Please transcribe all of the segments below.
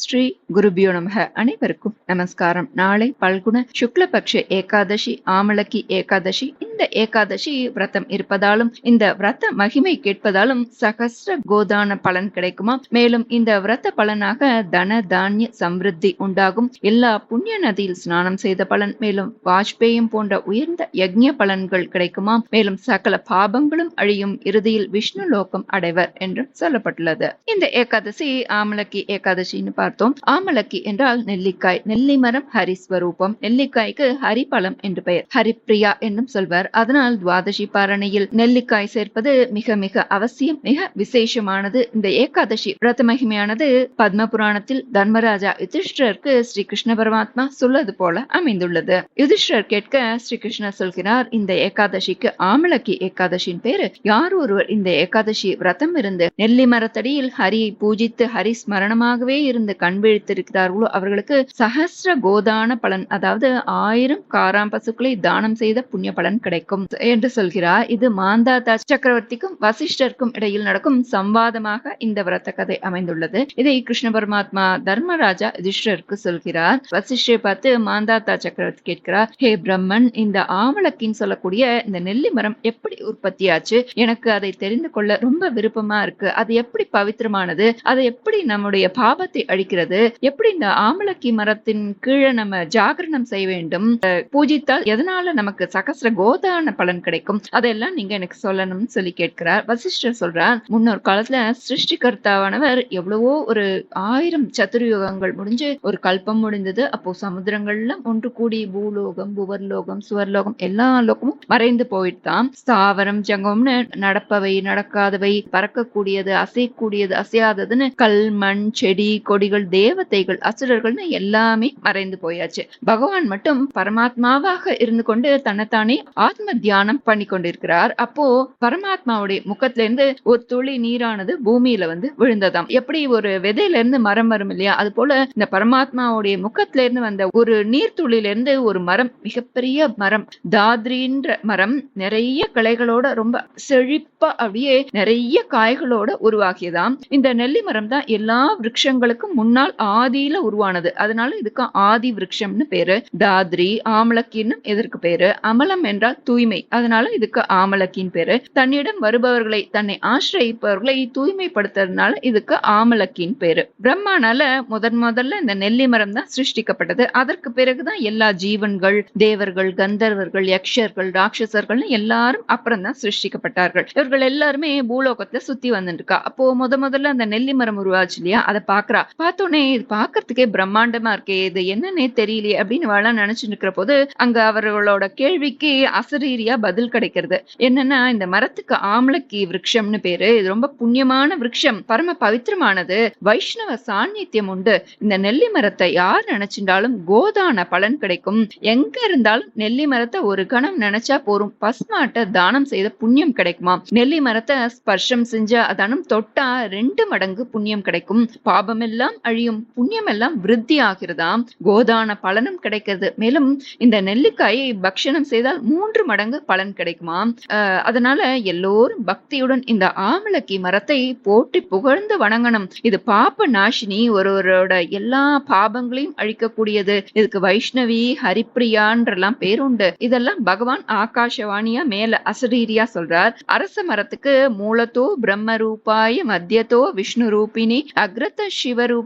ஸ்ரீ குருபியோ நமக. அனைவருக்கும் நமஸ்காரம். நாளை பல்குண சுக்லபக்ஷ ஏகாதசி ஆமலக்கி ஏகாதசி. இந்த ஏகாதசி விரதம் இருப்பதாலும் இந்த விரத மகிமை கேட்பதாலும் சகஸ்ர கோதான பலன் கிடைக்குமா? மேலும் இந்த விரத பலனாக தன தானிய சம்ருத்தி உண்டாகும். எல்லா புண்ணிய நதியில் ஸ்நானம் செய்த பலன் மேலும் வாஜ்பேயம் போன்ற உயர்ந்த யக்ஞ பலன்கள் கிடைக்குமா? மேலும் சகல பாபங்களும் அழியும் இறுதியில் விஷ்ணு லோகம் அடைவர் என்றும் சொல்லப்பட்டுள்ளது. இந்த ஏகாதசி ஆமலக்கி ஏகாதசின்னு பார்த்தோம். ஆமலக்கி என்றால் நெல்லிக்காய் நெல்லி மரம் ஹரிஸ்வரூபம் நெல்லிக்காய்க்கு ஹரிபலம் என்று பெயர். ஹரிப்ரியா என்றும் சொல்வர். அதனால் துவாதசி பாரணையில் நெல்லிக்காய் சேர்ப்பது மிக மிக அவசியம் மிக விசேஷமானது. இந்த ஏகாதசி விரத மகிமையானது பத்ம புராணத்தில் தர்மராஜா யுதிஷ்டருக்கு ஸ்ரீ கிருஷ்ண பரமாத்மா சொல்வது போல அமைந்துள்ளது. யுதிஷ்டர் கேட்க ஸ்ரீ கிருஷ்ணர் சொல்கிறார் இந்த ஏகாதசிக்கு ஆமலக்கி ஏகாதசியின் பேரு. யார் ஒருவர் இந்த ஏகாதசி விரதம் இருந்து நெல்லி மரத்தடியில் ஹரியை பூஜித்து ஹரி ஸ்மரணமாகவே இருந்து கண் விழித்திருக்கிறார்களோ அவர்களுக்கு சஹஸ்ர கோதான பலன் அதாவது ஆயிரம் காராம் பசுக்களை தானம் செய்த புண்ணிய பலன் கிடைக்கும் என்று சொல்கிறார். இது மாந்தாதா சக்கரவர்த்திக்கும் வசிஷ்டருக்கும் இடையில் நடக்கும் சம்வாதமாக இந்த விரத கதை அமைந்துள்ளது. இதை கிருஷ்ண பரமாத்மா தர்மராஜா யுதிஷ்டருக்கு சொல்கிறார். வசிஷ்டரை பார்த்து மாந்தாத்தா சக்கரவர்த்தி கேட்கிறார் ஹே பிரம்மன் இந்த ஆவலக்கின்னு சொல்லக்கூடிய இந்த நெல்லி மரம் எப்படி உற்பத்தியாச்சு? எனக்கு அதை தெரிந்து கொள்ள ரொம்ப விருப்பமா இருக்கு. அது எப்படி பவித்திரமானது? அதை எப்படி நம்முடைய பாபத்தை அழிக்கிறது எப்படி இந்த ஆமலக்கி மரத்தின் கீழே நம்ம ஜாகரணம் செய்ய வேண்டும்? பூஜித்தால் எதனால நமக்கு சகசிர கோதான பலன் கிடைக்கும்? அதெல்லாம் நீங்க எனக்கு சொல்லணும்னு சொல்லி கேட்கிறார். வசிஷ்டர் சொல்றார் முன்னொரு காலத்துல சிருஷ்டிகர்த்தாவானவர் எவ்வளவோ ஒரு ஆயிரம் சதுர்யுகங்கள் முடிஞ்சு ஒரு கல்பம் முடிந்தது. அப்போ சமுத்திரங்கள்லாம் ஒன்று கூடி பூலோகம் புவர்லோகம் சுவர்லோகம் எல்லா லோகமும் மறைந்து போயிட்டான் ஸ்தாவரம் ஜங்கம்னு நடப்பவை நடக்காதவை பறக்கக்கூடியது அசையக்கூடியது அசையாததுன்னு கல் மண் செடி கொடிகள் தேவதைகள் அசுரர்கள்னு எல்லாமே மறைந்து போயாச்சு. பகவான் மட்டும் பரமாத்மாவாக இருந்து கொண்டு தன்னைத்தானே ஆத்ம தியானம் பண்ணி கொண்டிருக்கிறார். அப்போ பரமாத்மாவுடைய முகத்துல இருந்து ஒரு துளி நீரானது பூமியில வந்து விழுந்ததாம். எப்படி ஒரு விதையில இருந்து மரம் வரும் இல்லையா? அது போல இந்த பரமாத்மாவுடைய முகத்துல இருந்து வந்த ஒரு நீர்த்துளியில இருந்து ஒரு மரம் மிகப்பெரிய மரம் தாத்ரின்ற மரம் நிறைய கிளைகளோட ரொம்ப செழிப்பா அப்படியே நிறைய காய்களோட உருவாகியதாம். இந்த நெல்லி மரம் தான் எல்லா விரக்ஷங்களுக்கும் முன்னால் ஆதியில உருவானது. அதனால இதுக்கு ஆதி விருட்சம்னு பேரு. தாத்ரி ஆமலக்கின்னு இதற்கு பேரு? அமலம் என்றால் தூய்மை. அதனால இதுக்கு ஆமலக்கின் பேரு. தன்னிடம் வருபவர்களை தன்னை ஆசிரியப்பவர்களை தூய்மைப்படுத்துறதுனால இதுக்கு ஆமலக்கின் பேரு. பிரம்மானால முதன் முதல்ல இந்த நெல்லி மரம் தான் சிருஷ்டிக்கப்பட்டது. அதற்கு பிறகுதான் எல்லா ஜீவன்கள் தேவர்கள் கந்தர்வர்கள் யக்ஷர்கள் ராட்சசர்கள் எல்லாரும் அப்புறம் தான் சிருஷ்டிக்கப்பட்டார்கள். இவர்கள் எல்லாருமே பூலோகத்துல சுத்தி வந்துருக்கா அப்போ முத முதல்ல அந்த நெல்லி மரம் உருவாச்சு இல்லையா? அதை பாக்குறா பார்த்தோன்னே இது பாக்குறதுக்கே பிரம்மாண்டமா இருக்கே இது என்னன்னே தெரியலையே அப்படின்னு வாழ நினைச்சுட்டு இருக்கிற போது அங்க அவர்களோட கேள்விக்கு அசரீரியா பதில் கிடைக்கிறது. என்னன்னா இந்த மரத்துக்கு ஆம்லக்கி விருட்சம்னு பேரு. இது ரொம்ப புண்ணியமான விருட்சம் பரம பவித்திரமானது. வைஷ்ணவ சாநித்தியம் உண்டு. இந்த நெல்லி மரத்தை யார் நினைச்சிருந்தாலும் கோதான பலன் கிடைக்கும். எங்க இருந்தாலும் நெல்லி மரத்தை ஒரு கணம் நினைச்சா போரும் பஸ்மாட்ட தானம் செய்த புண்ணியம் கிடைக்குமா? நெல்லி மரத்தை ஸ்பர்ஷம் செஞ்ச அதனம் தொட்டா ரெண்டு மடங்கு புண்ணியம் கிடைக்கும். பாபம் அழியும். புண்ணியம் எல்லாம் விருத்தி ஆகிறதாம் கோதான பலனும் கிடைக்கிறது. மேலும் இந்த நெல்லிக்காயை பக்ஷணம் செய்தால் மூன்று மடங்கு பலன் கிடைக்குமா அதனால எல்லோரும் பக்தியுடன் இந்த ஆமலக்கி மரத்தை போட்டி புகழ்ந்து வணங்கணும். இது பாப நாஷினி ஒருவரோட எல்லா பாபங்களையும் அழிக்கக்கூடியது. இதுக்கு வைஷ்ணவி ஹரிப்பிரியான்றெல்லாம் பேருண்டு. இதெல்லாம் பகவான் ஆகாஷவாணியா மேல அசரீரியா சொல்றார். அரச மரத்துக்கு மூலத்தோ பிரம்ம ரூபாய மத்தியத்தோ விஷ்ணு ரூபினி அக்ரத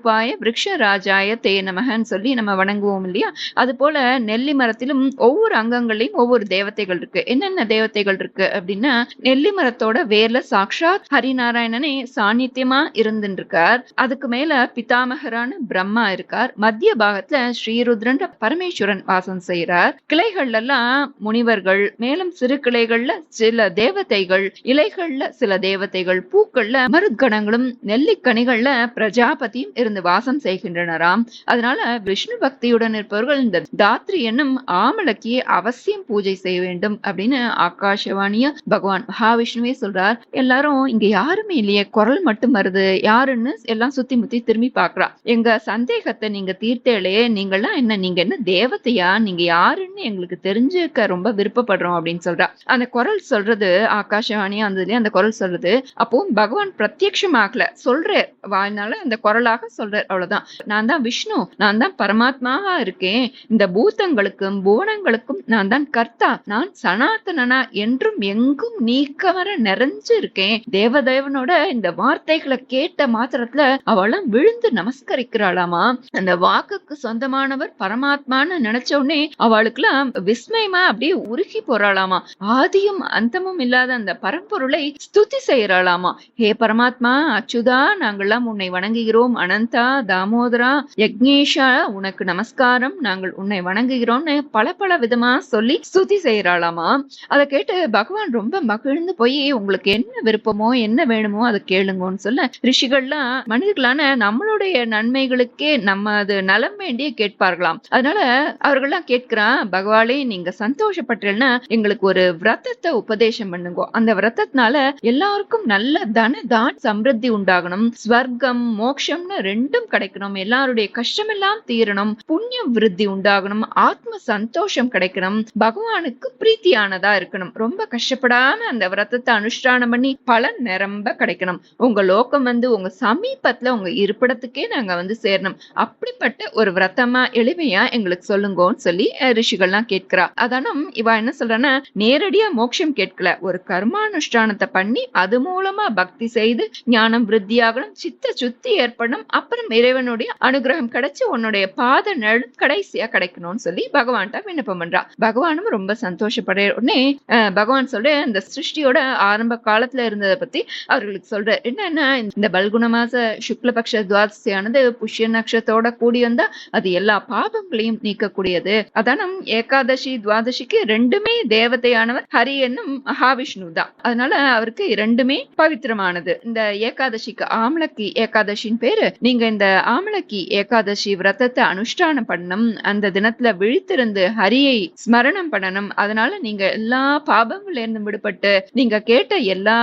ரூபாய விருக்ஷ ராஜாய தே நமகன்னு சொல்லி நம்ம வணங்குவோம் இல்லையா? அது போல நெல்லி மரத்திலும் ஒவ்வொரு அங்கங்களையும் ஒவ்வொரு தேவதைகள் இருக்கு. என்னென்ன தேவதைகள் இருக்கு அப்படின்னா நெல்லி மரத்தோட வேர்ல சாக்ஷாத் ஹரிநாராயணனே சாநித்தியமா இருந்துருக்கார். அதுக்கு மேல பிதாமகரான பிரம்மா இருக்கார். மத்திய பாகத்துல ஸ்ரீருத்ரன் பரமேஸ்வரன் வாசம் செய்யறார் கிளைகள்ல எல்லாம் முனிவர்கள் மேலும் சிறு கிளைகள்ல சில தேவதைகள் இலைகள்ல சில தேவதைகள் பூக்கள்ல மருத்கணங்களும் நெல்லிக்கனிகள்ல பிரஜாபதியும் இருந்து இருந்து வாசம் செய்கின்றனராம். அதனால விஷ்ணு பக்தியுடன் இருப்பவர்கள் இந்த தாத்ரி என்னும் ஆமலக்கியை அவசியம் பூஜை செய்ய வேண்டும் அப்படின்னு ஆகாஷவாணிய பகவான் மகாவிஷ்ணுவே சொல்றார். எல்லாரும் இங்க யாருமே இல்லையே குரல் மட்டும் வருது யாருன்னு எல்லாம் சுத்தி முத்தி திரும்பி பாக்குறா எங்க சந்தேகத்தை நீங்க தீர்த்தேளே நீங்கெல்லாம் என்ன நீங்க என்ன தேவத்தையா நீங்க யாருன்னு எங்களுக்கு தெரிஞ்சுக்க ரொம்ப விருப்பப்படுறோம் அப்படின்னு சொல்றா. அந்த குரல் சொல்றது ஆகாஷவாணி அந்த அந்த குரல் சொல்றது அப்போ பகவான் பிரத்யட்சமாகல சொல்ற வாய்னால அந்த குரலாக சொல்றார் அவ்வளவுதான். நான் தான் விஷ்ணு நான் தான் பரமாத்மாவா இருக்கேன். இந்த பூதங்களுக்கும் புவனங்களுக்கும் நான் தான் கர்த்தா. நான் சனாதனனா என்றும் எங்கும் நீக்க வர நிறைஞ்சு இருக்கேன் தேவதேவனோட இந்த வார்த்தைகளை கேட்ட மாத்திரத்துல அவளும் விழுந்து நமஸ்கரிக்கிறாளாமா? அந்த வாக்குக்கு சொந்தமானவர் பரமாத்மான்னு நினைச்ச உடனே அவளுக்குலாம் விஸ்மயமா அப்படியே உருகி போறாளாமா? ஆதியும் அந்தமும் இல்லாத அந்த பரம்பொருளை ஸ்துதி செய்யறாளாமா? ஹே பரமாத்மா அச்சுதா நாங்கள்லாம் உன்னை வணங்குகிறோம் அனந்த தாமோதரா யக்னேஷா உனக்கு நமஸ்காரம். நாங்கள் உன்னை வணங்குகிறோம்னு பல பல விதமா சொல்லி ஸ்துதி செய்யறாளாமா அதை கேட்டு பகவான் ரொம்ப மகிழ்ந்து போய் உங்களுக்கு என்ன விருப்பமோ என்ன வேணுமோ அதை கேளுங்கன்னு சொல்ல ரிஷிகள்லாம் மனிதர்களான நம்மளுடைய நன்மைகளுக்கே நம்ம அது நலம் வேண்டிய கேட்பார்களாம். அதனால அவர்கள்லாம் கேட்கிறான் பகவானே நீங்க சந்தோஷப்பட்டீங்கன்னா எங்களுக்கு ஒரு விரதத்தை உபதேசம் பண்ணுங்க. அந்த விரதத்தினால எல்லாருக்கும் நல்ல தன தான் சம்பிருத்தி உண்டாகணும். ஸ்வர்க்கம் மோக்ஷம்னு ரெண்டும் கிடைக்கணும். எல்லாருடைய கஷ்டம் எல்லாம் தீரணும். புண்ணியம் விருத்தி உண்டாகணும். ஆத்ம சந்தோஷம் கிடைக்கணும். பகவானுக்கு பிரீத்தியானதா இருக்கணும். ரொம்ப கஷ்டப்படாம அந்த விரதத்தை அனுஷ்டானம் பண்ணி பலன் நிரம்ப கிடைக்கணும். உங்க லோக்கம் வந்து உங்க சமீபத்துல உங்க இருப்பிடத்துக்கே நாங்க வந்து சேரணும். அப்படிப்பட்ட ஒரு விரதமா எளிமையா எங்களுக்கு சொல்லுங்கன்னு சொல்லி ரிஷிகள்லாம் கேட்கிறா. அதனும் இவா என்ன சொல்றேன்னா நேரடியா மோட்சம் கேட்கல. ஒரு கர்மானுஷ்டானத்தை பண்ணி அது மூலமா பக்தி செய்து ஞானம் விருத்தியாகணும். சித்த சுத்தி ஏற்படணும். அப்புறம் இறைவனுடைய அனுகிரகம் கிடைச்சு உன்னுடைய பாத நடு கடைசியா கிடைக்கணும்னு சொல்லி பகவான்கிட்ட விண்ணப்பம் பண்றா. பகவானும் ரொம்ப சந்தோஷப்படுற உடனே பகவான் சொல்ற இந்த சிருஷ்டியோட ஆரம்ப காலத்துல இருந்ததை பத்தி அவர்களுக்கு சொல்ற. என்னன்னா இந்த பல்குண மாச சுக்லபக்ஷ துவாதசியானது புஷ்ய நட்சத்தோட கூடி வந்தா அது எல்லா பாபங்களையும் நீக்கக்கூடியது. அதானம் ஏகாதசி துவாதசிக்கு ரெண்டுமே தேவதையானவர். ஹரி என்னும் மகாவிஷ்ணு தான். அதனால அவருக்கு ரெண்டுமே பவித்திரமானது. இந்த ஏகாதசிக்கு ஆம்லக்கி ஏகாதசின் பேரு நீ நீங்க இந்த ஆமலக்கி ஏகாதசி விரதத்தை அனுஷ்டானம் பண்ணணும். அந்த தினத்துல விழித்திருந்து ஹரியை ஸ்மரணம் பண்ணணும். அதனால நீங்க எல்லா பாபங்கள்ல இருந்து விடுபட்டு நீங்க கேட்ட எல்லா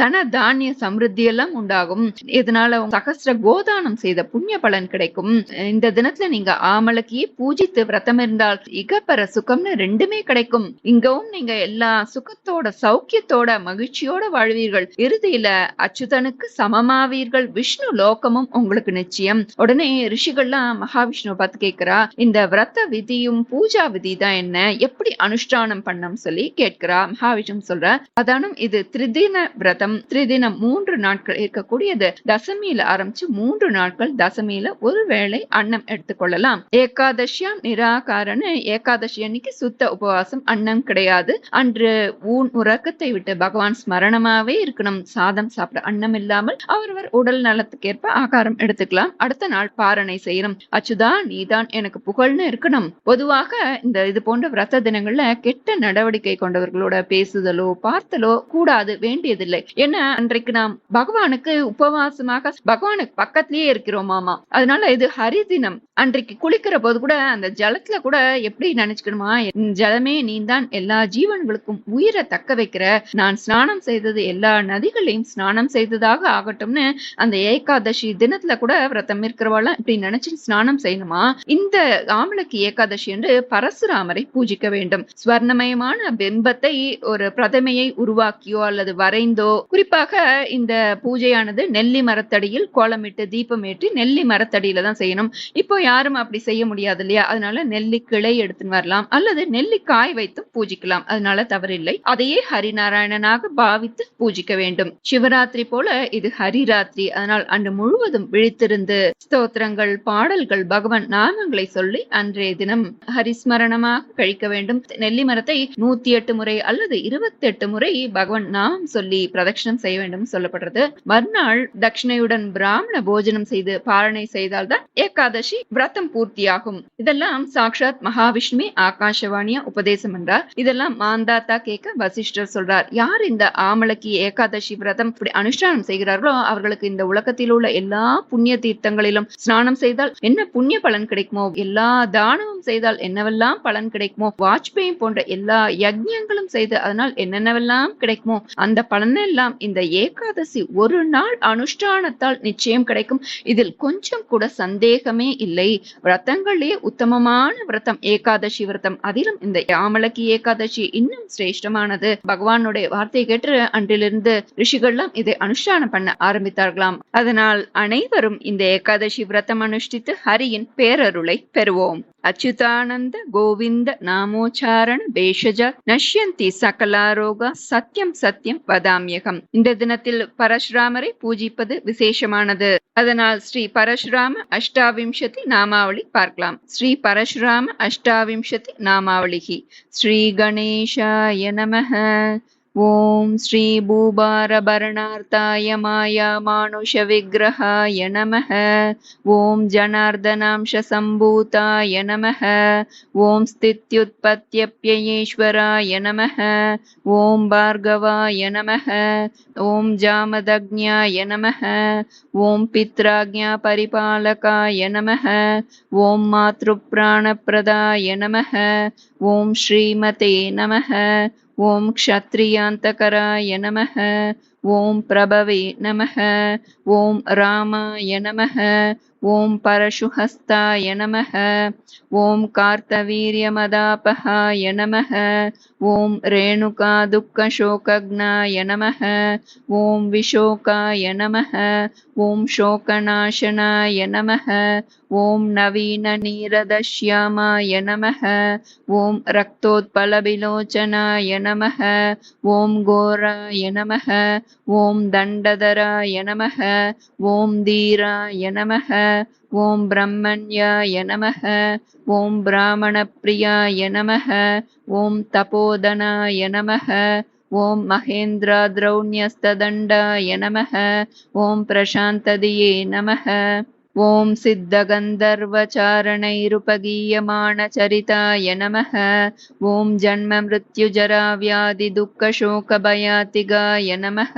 தன தானிய சமிருத்தி எல்லாம் உண்டாகும். இதனால சகசிர கோதானம் செய்த புண்ணிய பலன் கிடைக்கும். இந்த தினத்துல நீங்க ஆமலக்கியை பூஜித்து விரதம் இருந்தால் இகப்பர சுகம்னு ரெண்டுமே கிடைக்கும். இங்கவும் நீங்க எல்லா சுகத்தோட சௌக்கியத்தோட மகிழ்ச்சியோட வாழ்வீர்கள். இறுதியில அச்சுதனுக்கு சமமாவீர்கள். விஷ்ணு லோகமும் உங்களுக்கு நிச்சயம். உடனே ரிஷிகள்லாம் மகாவிஷ்ணுவை பார்த்து கேட்கிறா இந்த விரத விதியும் பூஜா விதி தான் என்ன? எப்படி அனுஷ்டானம் பண்ணம் சொல்லி கேட்கிறா. மகாவிஷ்ணு சொல்ற அதானும் இது திரிதின விரதம். திரிதினம் மூன்று நாட்கள் இருக்கக்கூடியது. தசமியில ஆரம்பிச்சு மூன்று நாட்கள் தசமியில ஒரு வேளை அன்னம் எடுத்துக்கொள்ளலாம் ஏகாதசியாம் நிராகாரன்னு ஏகாதசி அன்னைக்கு சுத்த உபவாசம் அன்னம் கிடையாது. அன்று ஊன் உறக்கத்தை விட்டு பகவான் ஸ்மரணமாவே இருக்கணும். சாதம் சாப்பிட அன்னம் இல்லாமல் அவரவர் உடல் நலத்துக்கேற்ப ஆகாரம் எடுத்துக்கலாம். அடுத்த நாள் பாரணை செய்யணும். அச்சுதா நீதான் எனக்கு புகழ்னு இருக்கணும். பொதுவாக இந்த இது போன்ற விரத தினங்கள்ல கெட்ட நடவடிக்கை கொண்டவர்களோட பேசுதலோ பார்த்தலோ கூடாது வேண்டியதில்லை. ஏன்னா அன்றைக்கு நாம் பகவானுக்கு உபவாசமாக பகவானுக்கு பக்கத்திலேயே இருக்கிறோமாமா அதனால இது ஹரி தினம். அன்றைக்கு குளிக்கிற போது கூட அந்த ஜலத்துல கூட எப்படி நினைச்சுக்கணுமா? ஜலமே நீ தான் எல்லா ஜீவன்களுக்கும் உயிரை தக்க வைக்கிற. நான் ஸ்நானம் செய்தது எல்லா நதிகளையும் ஸ்நானம் செய்ததாக ஆகட்டும்னு அந்த ஏகாதசி தினத்துல கூட விரதம் இருக்கிறவாள் இப்படி நினைச்சு ஸ்நானம் செய்யணுமா? இந்த ஆமலக்கு ஏகாதசி என்று பரசுராமரை பூஜிக்க வேண்டும். ஸ்வர்ணமயமான பிம்பத்தை ஒரு பிரதமையை உருவாக்கியோ அல்லது வரைந்தோ குறிப்பாக இந்த பூஜையானது நெல்லி மரத்தடியில் கோலமிட்டு தீபம் ஏற்றி நெல்லி மரத்தடியில தான் செய்யணும். இப்போ யாரும் அப்படி செய்ய முடியாது இல்லையா? அதனால நெல்லி கிளை எடுத்துன்னு வரலாம். அல்லது நெல்லி காய் வைத்து பூஜிக்கலாம். அதனால தவறில்லை. அதையே ஹரிநாராயணனாக பாவித்து பூஜிக்க வேண்டும். சிவராத்திரி போல இது ஹரிராத்திரி. அதனால் அன்று முழுவதும் விழி விழித்திருந்து ஸ்தோத்திரங்கள் பாடல்கள் பகவான் நாமங்களை சொல்லி அன்றைய தினம் ஹரிஸ்மரணமாக கழிக்க வேண்டும். நெல்லி மரத்தை நூத்தி எட்டு முறை அல்லது இருபத்தி எட்டு முறை பகவான் நாமம் சொல்லி பிரதட்சிணம் செய்ய வேண்டும் சொல்லப்படுறது. மறுநாள் தட்சிணையுடன் பிராமண போஜனம் செய்து பாரணை செய்தால்தான் ஏகாதசி விரதம் பூர்த்தியாகும். இதெல்லாம் சாக்ஷாத் மகாவிஷ்ணுவே ஆகாஷவாணியா உபதேசம் என்றார். இதெல்லாம் மாந்தாத்தா கேட்க வசிஷ்டர் சொல்றார். யார் இந்த ஆமலக்கி ஏகாதசி விரதம் இப்படி அனுஷ்டானம் செய்கிறார்களோ அவர்களுக்கு இந்த உலகத்தில் உள்ள எல்லா புண்ணிய புண்ணிய தீர்த்தங்களிலும் ஸ்நானம் செய்தால் என்ன புண்ணிய பலன் கிடைக்குமோ? எல்லா தானமும் செய்தால் என்னவெல்லாம் பலன் கிடைக்குமோ? வாஜ்பேயி போன்ற எல்லா யஜ்யங்களும் செய்து அதனால் என்னென்னவெல்லாம் கிடைக்குமோ? அந்த பலனெல்லாம் இந்த ஏகாதசி ஒரு நாள் அனுஷ்டானத்தால் நிச்சயம் கிடைக்கும். இதில் கொஞ்சம் கூட சந்தேகமே இல்லை. விரதங்களே உத்தமமான விரதம் ஏகாதசி விரதம். அதிலும் இந்த யாமலக்கி ஏகாதசி இன்னும் சிரேஷ்டமானது. பகவானுடைய வார்த்தையை கேட்டு அன்றிலிருந்து ரிஷிகள்லாம் இதை அனுஷ்டானம் பண்ண ஆரம்பித்தார்களாம். அதனால் அனைவரும் அனைவரும் இந்த ஏகாதசி விரதம் அனுஷ்டித்து ஹரியின் பேரருளை பெறுவோம். அச்சுதானந்த கோவிந்த நாமோச்சாரண பேஷஜ நஷ்யந்தி சகலாரோகா சத்தியம் சத்தியம் வதாமியகம். இந்த தினத்தில் பரசுராமரை பூஜிப்பது விசேஷமானது. அதனால் ஸ்ரீ பரசுராம அஷ்டாவிம்சதி நாமாவளி பார்க்கலாம். ஸ்ரீ பரசுராம அஷ்டாவிம்சதி நாமாவளிகி. ஸ்ரீ கணேஷாய நமக ॐ श्रीभूभारभरणार्ताय मायामानुषविग्रहाय नमः ॐ जनार्दनांशसम्भूताय नमः ॐ स्थित्युत्पत्त्यप्ययेश्वराय नमः ॐ भार्गवाय नमः ॐ जामदग्न्याय नमः ॐ पित्राज्ञापरिपालकाय नमः ॐ मातृप्राणप्रदाय नमः ॐ श्रीमते नमः ॐ क्षत्रियान्तकराय नमः ॐ प्रभवे नमः ॐ रामाय नमः ॐ परशुहस्ताय नमः ॐ कार्तवीर्यमदापहाय नमः ॐ रेणुकादुःखशोकज्ञाय नमः ॐ विशोकाय नमः ॐ शोकनाशनाय नमः ॐ नवीननीरदश्यामाय नमः ॐ रक्तोत्पलविलोचनाय नमः ॐ घोराय नमः ॐ दण्डधराय नमः ॐ धीराय नमः ॐ ब्रह्मण्याय नमः ॐ ब्राह्मणप्रियाय नमः ॐ तपोधनाय नमः ॐ महेन्द्राद्रौण्यस्तदण्डाय नमः ॐ प्रशान्तदिये नमः ॐ सिद्धगन्धर्वचारणैरुपगीयमाणचरिताय नमः ॐ जन्ममृत्युजराव्याधिदुःखशोकभयातिगाय नमः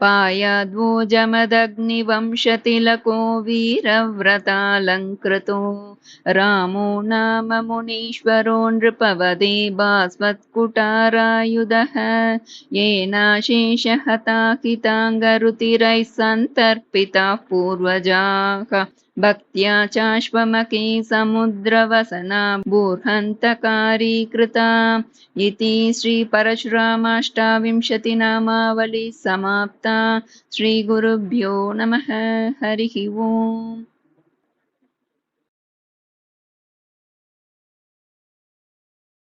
पायाद्वोजमदग्निवंशतिलको वीरव्रतालङ्कृतो। रामो नाम मुनीश्वरो नृपवदे भास्वत्कुटारायुधः येनाशेषहता हिताङ्गरुतिरैः सन्तर्पिताः पूर्वजाः भक्त्या चाश्वमके समुद्रवसना बूर्हन्तकारी कृता इति श्रीपरशुरामाष्टाविंशतिनामावली समाप्ता। श्रीगुरुभ्यो नमः। हरिः ओम्